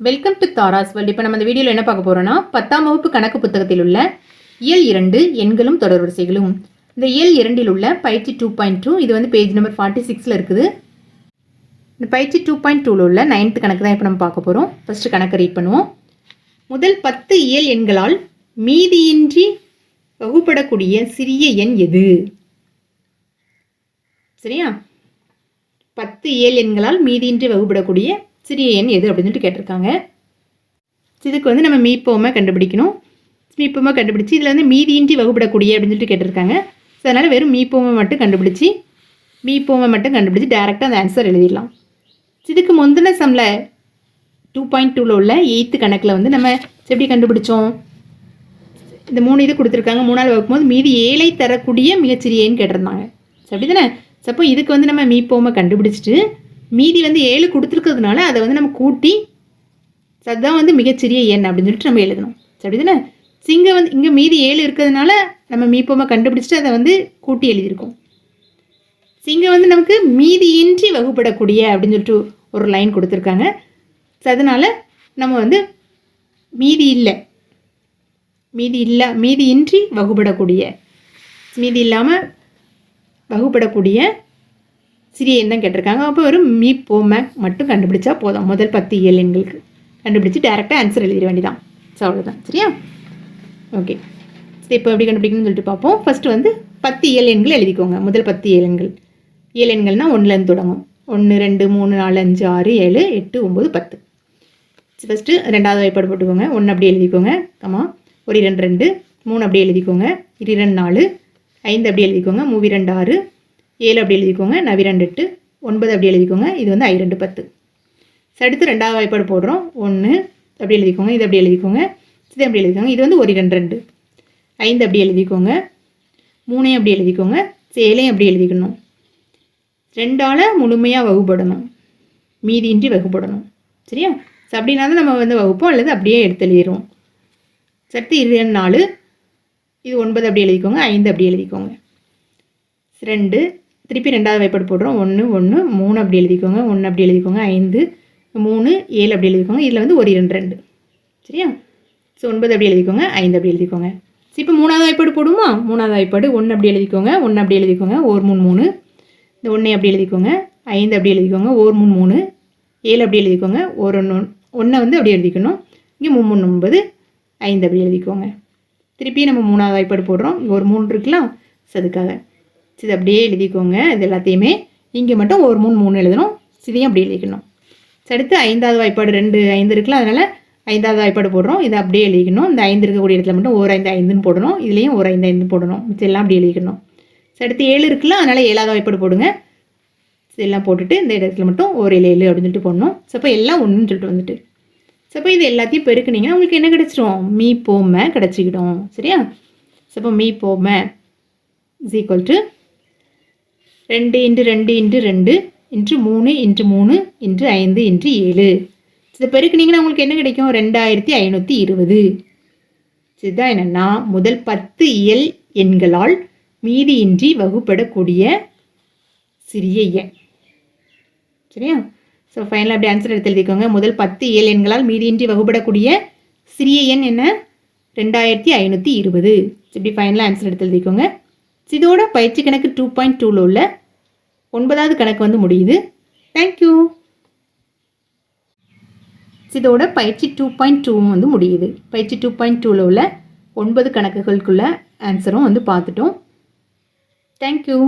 Welcome to Tara's world இப்போ நம்ம இந்த வீடியோவில் என்ன பார்க்க போகிறோம்னா பத்தாம் வகுப்பு கணக்கு புத்தகத்தில் உள்ள இயல் இரண்டு எண்களும் தொடர்வரிசைகளும் இந்த இயல் இரண்டில் உள்ள பயிற்சி டூ பாயிண்ட் டூ இது வந்து பேஜ் நம்பர் ஃபார்ட்டி சிக்ஸில் இருக்குது. இந்த பயிற்சி டூ பாயிண்ட் டூவில் உள்ள நைன்த்து கணக்கு தான் இப்போ நம்ம பார்க்க போகிறோம் ஃபஸ்ட்டு கணக்கு ரீட் பண்ணுவோம். முதல் பத்து இயல் எண்களால் மீதியின்றி வகுப்படக்கூடிய சிறிய எண் எது? சரியா? பத்து இயல் எண்களால் மீதியின்றி வகுப்படக்கூடிய சிறிய எண் எது அப்படின்னு சொல்லிட்டு கேட்டிருக்காங்க. இதுக்கு வந்து நம்ம மீப்போமை கண்டுபிடிக்கணும். மீப்போமை கண்டுபிடிச்சி இதில் வந்து மீதியின்றி வகுப்படக்கூடிய அப்படின்னு சொல்லிட்டு கேட்டிருக்காங்க. ஸோ அதனால் வெறும் மீப்போமை மட்டும் கண்டுபிடிச்சி மீப்போமை மட்டும் கண்டுபிடிச்சி டேரெக்டாக அந்த ஆன்சர் எழுதிடலாம். இதுக்கு முந்தின சம்மில் டூ பாயிண்ட் டூவில் உள்ள எயித்து கணக்கில் வந்து நம்ம எப்படி கண்டுபிடிச்சோம்? இந்த மூணு இது கொடுத்துருக்காங்க. மூணாவது வகுக்கும்போது மீதி ஏழை தரக்கூடிய மிகச்சிறியன்னு கேட்டிருந்தாங்க. ஸோ அப்படி தானே அப்போ இதுக்கு வந்து நம்ம மீப்போமை கண்டுபிடிச்சிட்டு மீதி வந்து ஏழு கொடுத்துருக்கிறதுனால அதை வந்து நம்ம கூட்டி அதுதான் வந்து மிகச்சிறிய எண் அப்படின்னு சொல்லிட்டு நம்ம எழுதணும். சரி அப்படி தானே சிங்க வந்து இங்கே மீதி ஏழு இருக்கிறதுனால நம்ம மீப்போமை கண்டுபிடிச்சிட்டு அதை வந்து கூட்டி எழுதியிருக்கோம். சிங்க வந்து நமக்கு மீதியின்றி வகுப்படக்கூடிய அப்படின்னு சொல்லிட்டு ஒரு லைன் கொடுத்துருக்காங்க. ஸோ அதனால் நம்ம வந்து மீதி இல்லை. மீதி இல்லை மீதியின்றி வகுப்படக்கூடிய மீதி இல்லாமல் வகுப்படக்கூடிய சிறிய எண் தான் கேட்டிருக்காங்க. அப்போ ஒரு மீ போமேக் மட்டும் கண்டுபிடிச்சா போதும். முதல் பத்து இயல் எண்களுக்கு கண்டுபிடிச்சி டேரெக்டாக ஆன்சர் எழுதிட வேண்டியதான் ஸோ அவ்வளோதான் சரியா? ஓகே சரி இப்போ எப்படி கண்டுபிடிக்கணும்னு சொல்லிட்டு பார்ப்போம். ஃபஸ்ட்டு வந்து பத்து இயல் எண்கள் எழுதிக்கோங்க. முதல் பத்து இயல் எண்கள். இயல் எண்கள்னால் ஒன்றுலேருந்து தொடங்கும். ஒன்று ரெண்டு மூணு நாலு அஞ்சு ஆறு ஏழு எட்டு ஒம்பது பத்து. ஃபஸ்ட்டு ரெண்டாவது வாய்ப்பாடு போட்டுக்கோங்க. ஒன்று அப்படியே எழுதிக்கோங்க. கம்மா ஒரு இரண்டு ரெண்டு. மூணு அப்படியே எழுதிக்கோங்க. இரு இரண்டு நாலு. ஐந்து அப்படியே எழுதிக்கோங்க. மூவி ரெண்டு ஆறு. ஏழு அப்படி எழுதிக்கோங்க நவி ரெண்டு எட்டு ஒன்பது அப்படி எழுதிக்கோங்க இது வந்து ஐ ரெண்டு பத்து. அடுத்து ரெண்டாவது வாய்ப்பாடு போடுறோம். ஒன்று அப்படி எழுதிக்கோங்க இது அப்படி எழுதிக்கோங்க இது அப்படி எழுதிக்கோங்க இது வந்து ஒரு ரெண்டு ரெண்டு. ஐந்து அப்படி எழுதிக்கோங்க மூணையும் அப்படி எழுதிக்கோங்க சேலையும் அப்படி எழுதிக்கணும். ரெண்டால் முழுமையாக வகுப்படணும் மீதியின்றி வகுப்படணும் சரியா? ஸோ அப்படின்னா தான் நம்ம வந்து வகுப்போம் அல்லது அப்படியே எடுத்து எழுதிடுவோம் சத்து இரு நாலு. இது ஒன்பது அப்படி எழுதிக்கோங்க ஐந்து அப்படி எழுதிக்கோங்க. ரெண்டு. திருப்பி ரெண்டாவது வாய்ப்பாடு போடுறோம் ஒன்று ஒன்று மூணு அப்படி எழுதிக்கோங்க ஒன்று அப்படி எழுதிக்கோங்க ஐந்து மூணு ஏழு அப்படி எழுதிக்கோங்க இதில் வந்து ஒரு இரண்டு ரெண்டு சரியா ஸோ ஒன்பது அப்படி எழுதிக்கோங்க ஐந்து அப்படி எழுதிக்கோங்க ஸோ இப்போ மூணாவது வாய்ப்பாடு போடுமா மூணாவது வாய்ப்பாடு ஒன்று அப்படி எழுதிக்கோங்க ஒன்று அப்படி எழுதிக்கோங்க ஒரு மூணு மூணு இந்த ஒன்றை அப்படி எழுதிக்கோங்க ஐந்து அப்படி எழுதிக்கோங்க ஒரு மூணு மூணு ஏழு அப்படி எழுதிக்கோங்க ஒரு ஒன்று ஒன்றை வந்து அப்படி எழுதிக்கணும் இங்கே மூணு மூணு ஒன்பது ஐந்து அப்படி எழுதிக்கோங்க திருப்பி நம்ம மூணாவது வாய்ப்பாடு போடுறோம் இங்கே ஒரு மூணு இருக்கலாம் ஸோ அதுக்காக இது அப்படியே எழுதிக்கோங்க. இது எல்லாத்தையுமே இங்கே மட்டும் ஒரு மூணு மூணு எழுதணும். இதையும் அப்படியே எழுதிக்கணும். சரி, அடுத்து ஐந்தாவது வாய்ப்பாடு ரெண்டு ஐந்து இருக்குல்ல அதனால் ஐந்தாவது வாய்ப்பாடு போடுறோம். இதை அப்படியே எழுதிக்கணும். இந்த ஐந்து இருக்கக்கூடிய இடத்துல மட்டும் ஒரு ஐந்து ஐந்துன்னு போடணும். இதுலேயும் ஒரு ஐந்து ஐந்து போடணும். இதெல்லாம் அப்படி எழுதிக்கணும். அடுத்து ஏழு இருக்குல்ல அதனால் ஏழாவது வாய்ப்பாடு போடுங்க. இதெல்லாம் போட்டுட்டு இந்த இடத்துல மட்டும் ஒரு ஏழு ஏழு அப்படின்னு சொல்லிட்டு போடணும். ஸோ அப்போ எல்லாம் ஒன்றுன்னு சொல்லிட்டு வந்துட்டு. ஸோ அப்போ இது எல்லாத்தையும் பெருக்குனீங்கன்னா உங்களுக்கு என்ன கிடச்சிரும்? மீ போமை கிடச்சிக்கிடும். சரியா? ஸோ அப்போ மீ போமை இஸ் ஈக்குவல் டு ரெண்டு இன்ட்டு ரெண்டு இன்ட்டு ரெண்டு இன்ட்டு மூணு இன்ட்டு மூணு இன்ட்டு ஐந்து இன்ட்டு ஏழு. இதை பெருக்குனீங்கன்னா உங்களுக்கு என்ன கிடைக்கும்? ரெண்டாயிரத்தி ஐநூற்றி இருபது. இதுதான் என்னென்னா முதல் பத்து இயல் எண்களால் மீதியின்றி வகுப்படக்கூடிய சிறிய எண் சரியா? ஸோ ஃபைனலாக அப்படி ஆன்சர் எடுத்து எழுதிக்கோங்க. முதல் பத்து இயல் எண்களால் மீதியின்றி வகுப்படக்கூடிய சிறிய எண் என்ன? ரெண்டாயிரத்தி ஐநூற்றி இருபது. இப்படி ஃபைனலாக ஆன்சர் எடுத்து எழுதிக்கோங்க. இதோட பயிற்சி கணக்கு டூ பாயிண்ட் டூவில் உள்ள ஒன்பதாவது கணக்கு வந்து முடியுது. தேங்க்யூ இதோட பயிற்சி டூ பாயிண்ட் டூவும் வந்து முடியுது. பயிற்சி டூ பாயிண்ட் டூவில் உள்ள ஒன்பது கணக்குகளுக்குள்ள ஆன்சரும் வந்து பார்த்துட்டோம். தேங்க்யூ